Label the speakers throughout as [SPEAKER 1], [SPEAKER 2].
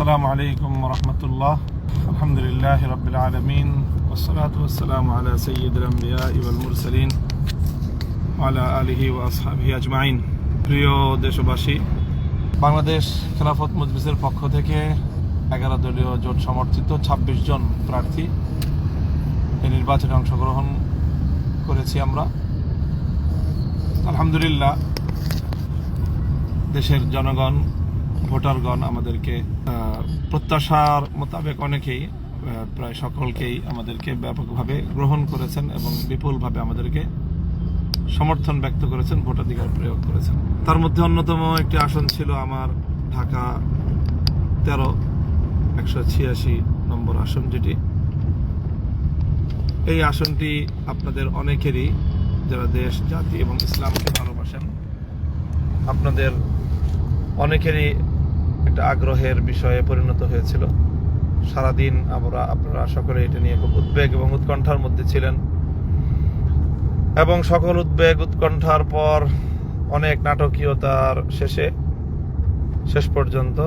[SPEAKER 1] আসসালামু আলাইকুম রহমতুল্লাহ আলহামদুলিল্লাহ রবিল আলমিন ওসলাত ওসালাম আলা সৈয়দুল আম্বিয়া ইবুল মুরসালিন আলা আলিহি ওয়াসহাবি আজমাইন প্রিয় দেশবাসী, বাংলাদেশ খেলাফত মজলিসের পক্ষ থেকে এগারো দলীয় জোট সমর্থিত ২৬ জন প্রার্থী এই নির্বাচনে অংশগ্রহণ করেছি আমরা। আলহামদুলিল্লাহ, দেশের জনগণ ভোটারগণ আমাদেরকে প্রত্যাশার মোতাবেক অনেকেই প্রায় সকলকেই আমাদেরকে ব্যাপকভাবে গ্রহণ করেছেন এবং বিপুলভাবে আমাদেরকে সমর্থন ব্যক্ত করেছেন, ভোটাধিকার প্রয়োগ করেছেন। তার মধ্যে অন্যতম একটি আসন ছিল আমার ঢাকা তেরো, একশো ছিয়াশি নম্বর আসন যেটি। এই আসনটি আপনাদের অনেকেরই, যারা দেশ, জাতি এবং ইসলামকে ভালোবাসেন, আপনাদের অনেকেরই একটা আগ্রহের বিষয়ে পরিণত হয়েছিল। সারাদিন আমরা, আপনারা সকলে এটা নিয়ে খুব উদ্বেগ এবং উৎকণ্ঠার মধ্যে ছিলেন। এবং সকল উদ্বেগ, উৎকণ্ঠার পর অনেক নাটকীয়তার শেষে শেষ পর্যন্ত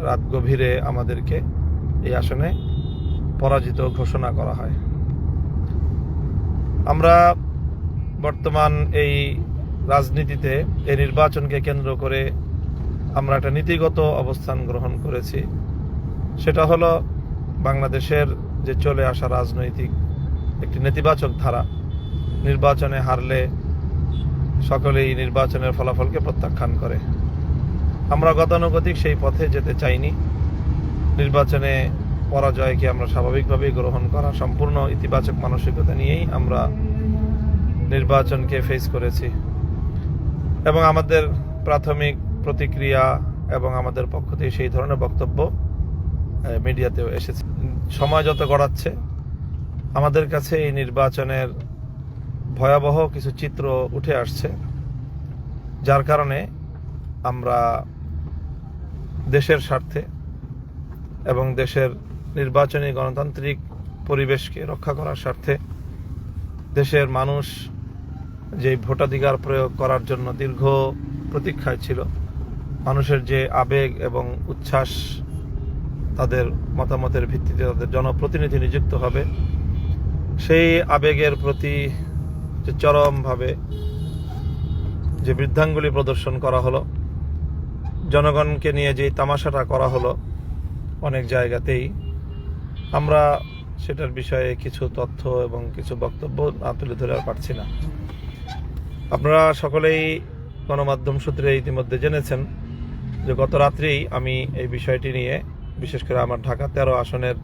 [SPEAKER 1] রাত গভীরে আমাদেরকে এই আসনে পরাজিত ঘোষণা করা হয়। আমরা বর্তমান এই রাজনীতিতে, এই নির্বাচনকে কেন্দ্র করে আমরা একটা নীতিগত অবস্থান গ্রহণ করেছি। সেটা হলো বাংলাদেশের যে চলে আসা রাজনৈতিক একটি নেতিবাচক ধারা, নির্বাচনে হারলে সকলেই নির্বাচনের ফলাফলকে প্রত্যাখ্যান করে। আমরা গতানুগতিক সেই পথে যেতে চাইনি। নির্বাচনে পরাজয়কে আমরা স্বাভাবিকভাবেই গ্রহণ করা সম্পূর্ণ ইতিবাচক মানসিকতা নিয়েই আমরা নির্বাচনকে ফেস করেছি। এবং আমাদের প্রাথমিক প্রতিক্রিয়া এবং আমাদের পক্ষ থেকে সেই ধরনের বক্তব্য মিডিয়াতেও এসেছে। সময় যত গড়াচ্ছে, আমাদের কাছে এই নির্বাচনের ভয়াবহ কিছু চিত্র উঠে আসছে, যার কারণে আমরা দেশের স্বার্থে এবং দেশের নির্বাচনী গণতান্ত্রিক পরিবেশকে রক্ষা করার স্বার্থে দেশের মানুষ যে ভোটাধিকার প্রয়োগ করার জন্য দীর্ঘ প্রতীক্ষায় ছিল মানুষের যে আবেগ এবং উচ্ছ্বাস, তাদের মতামতের ভিত্তিতে তাদের জনপ্রতিনিধি নিযুক্ত হবে। সেই আবেগের প্রতি যে চরমভাবে যে বৃদ্ধাঙ্গুলি প্রদর্শন করা হলো, জনগণকে নিয়ে যে তামাশাটা করা হলো অনেক জায়গাতেই, আমরা সেটার বিষয়ে কিছু তথ্য এবং কিছু বক্তব্য না তুলে ধরে আর পারছি না। আপনারা সকলেই গণমাধ্যম সূত্রে ইতিমধ্যে জেনেছেন যে গত রাত্রেই আমি এই বিষয়টি নিয়ে, বিশেষ করে আমার ঢাকা তেরো আসনের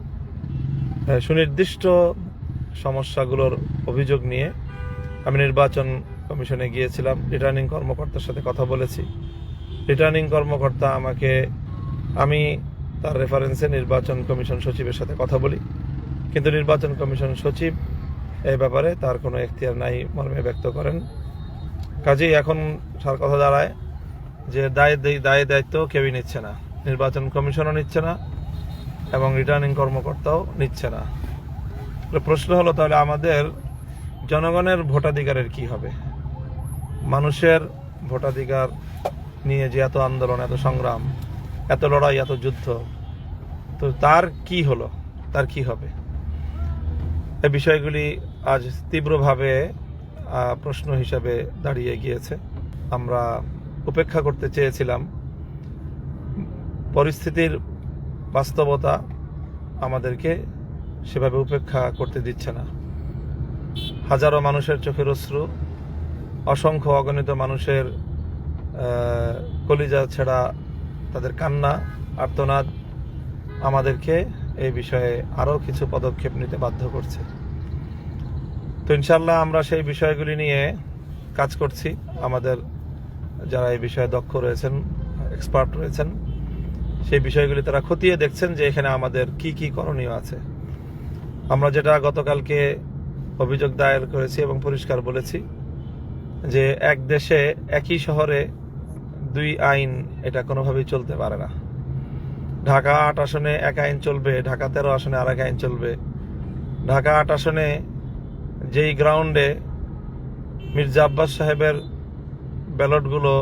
[SPEAKER 1] সুনির্দিষ্ট সমস্যাগুলোর অভিযোগ নিয়ে আমি নির্বাচন কমিশনে গিয়েছিলাম, রিটার্নিং কর্মকর্তার সাথে কথা বলেছি। রিটার্নিং কর্মকর্তা আমাকে, আমি তার রেফারেন্সে নির্বাচন কমিশন সচিবের সাথে কথা বলি। কিন্তু নির্বাচন কমিশন সচিব এই ব্যাপারে তার কোনো এখতিয়ার নাই, মর্মে ব্যক্ত করেন। কাজেই এখন সার কথা দাঁড়ায় যে দায় দায়- দায় দায়িত্ব কেউই নিচ্ছে না। নির্বাচন কমিশনও নিচ্ছে না এবং রিটার্নিং কর্মকর্তাও নিচ্ছে না। প্রশ্ন হলো তাহলে আমাদের জনগণের ভোটাধিকারের কি হবে? মানুষের ভোটাধিকার নিয়ে যে এত আন্দোলন, এত সংগ্রাম, এত লড়াই, এত যুদ্ধ, তো তার কি হলো? তার কি হবে? এ বিষয়গুলি আজ তীব্রভাবে প্রশ্ন হিসাবে দাঁড়িয়ে গিয়েছে। আমরা উপেক্ষা করতে চেয়েছিলাম। পরিস্থিতির বাস্তবতা আমাদেরকে সেভাবে উপেক্ষা করতে দিচ্ছে না। হাজারো মানুষের চোখের অশ্রু, অসংখ্য অগণিত মানুষের কলিজা ছেড়া তাদের কান্না, আর্তনাদ আমাদেরকে এই বিষয়ে আরও কিছু পদক্ষেপ নিতে বাধ্য করছে। তো ইনশাল্লাহ আমরা সেই বিষয়গুলি নিয়ে কাজ করছি। আমাদের যারা এই বিষয়ে দক্ষ রয়েছেন এক্সপার্ট রয়েছেন, সেই বিষয়গুলি তারা খতিয়ে দেখছেন যে এখানে আমাদের কি কি করণীয় আছে। আমরা যেটা গতকালকে অভিযোগ দায়ের করেছি এবং পরিষ্কার বলেছি যে এক দেশে একই শহরে দুই আইন এটা কোনোভাবেই চলতে পারে না। ঢাকা আট আসনে এক আইন চলবে, ঢাকা তেরো আসনে আর এক আইন চলবে। ঢাকা আট আসনে যেই গ্রাউন্ডে মির্জা আব্বাস সাহেবের ব্যালটগুলো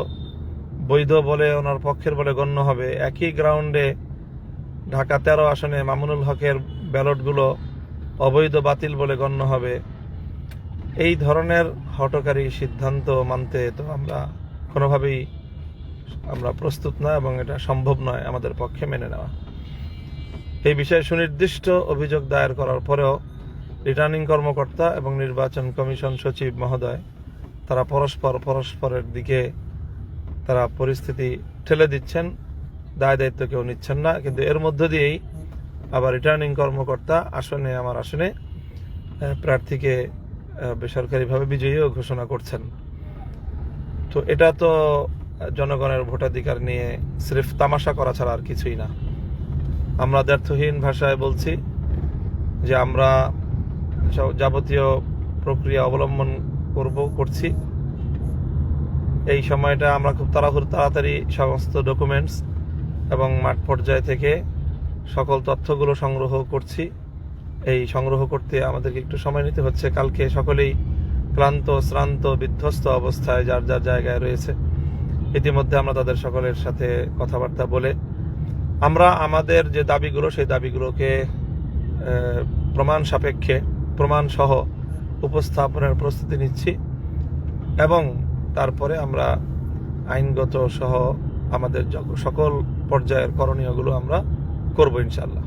[SPEAKER 1] বৈধ বলে ওনার পক্ষের বলে গণ্য হবে। একই গ্রাউন্ডে ঢাকা তেরো আসনে মামুনুল হকের ব্যালটগুলো অবৈধ, বাতিল বলে গণ্য হবে। এই ধরনের হটকারী সিদ্ধান্ত মানতে তো আমরা কোনোভাবেই আমরা প্রস্তুত না এবং এটা সম্ভব নয় আমাদের পক্ষে মেনে নেওয়া। এই বিষয়ে সুনির্দিষ্ট অভিযোগ দায়ের করার পরেও রিটার্নিং কর্মকর্তা এবং নির্বাচন কমিশন সচিব মহোদয় তারা পরস্পর পরস্পরের দিকে তারা পরিস্থিতি ঠেলে দিচ্ছেন, দায় দায়িত্ব কেউ নিচ্ছেন না। কিন্তু এর মধ্য দিয়েই আবার রিটার্নিং কর্মকর্তা আসনে, আমার আসনে প্রার্থীকে বেসরকারিভাবে বিজয়ীও ঘোষণা করছেন। তো এটা তো জনগণের ভোটাধিকার নিয়ে স্রেফ তামাশা করা ছাড়া আর কিছুই না। আমরা দ্ব্যর্থহীন ভাষায় বলছি যে আমরা যাবতীয় প্রক্রিয়া অবলম্বন করব, করছি। এই সময়টা আমরা খুব তাড়াহুড়ো, তাড়াতাড়ি সমস্ত ডকুমেন্টস এবং মাঠ পর্যায় থেকে সকল তথ্যগুলো সংগ্রহ করছি। এই সংগ্রহ করতে আমাদেরকে একটু সময় নিতে হচ্ছে। কালকে সকলেই ক্লান্ত, শ্রান্ত, বিধ্বস্ত অবস্থায় যার যার জায়গায় রয়েছে। ইতিমধ্যে আমরা তাদের সকলের সাথে কথাবার্তা বলে আমরা আমাদের যে দাবিগুলো, সেই দাবিগুলোকে প্রমাণ সাপেক্ষে, প্রমাণ সহ উপস্থাপনের প্রস্তুতি নিচ্ছি এবং তারপরে আমরা আইনগত সহ আমাদের সকল পর্যায়ের করণীয়গুলো আমরা করব ইনশাল্লাহ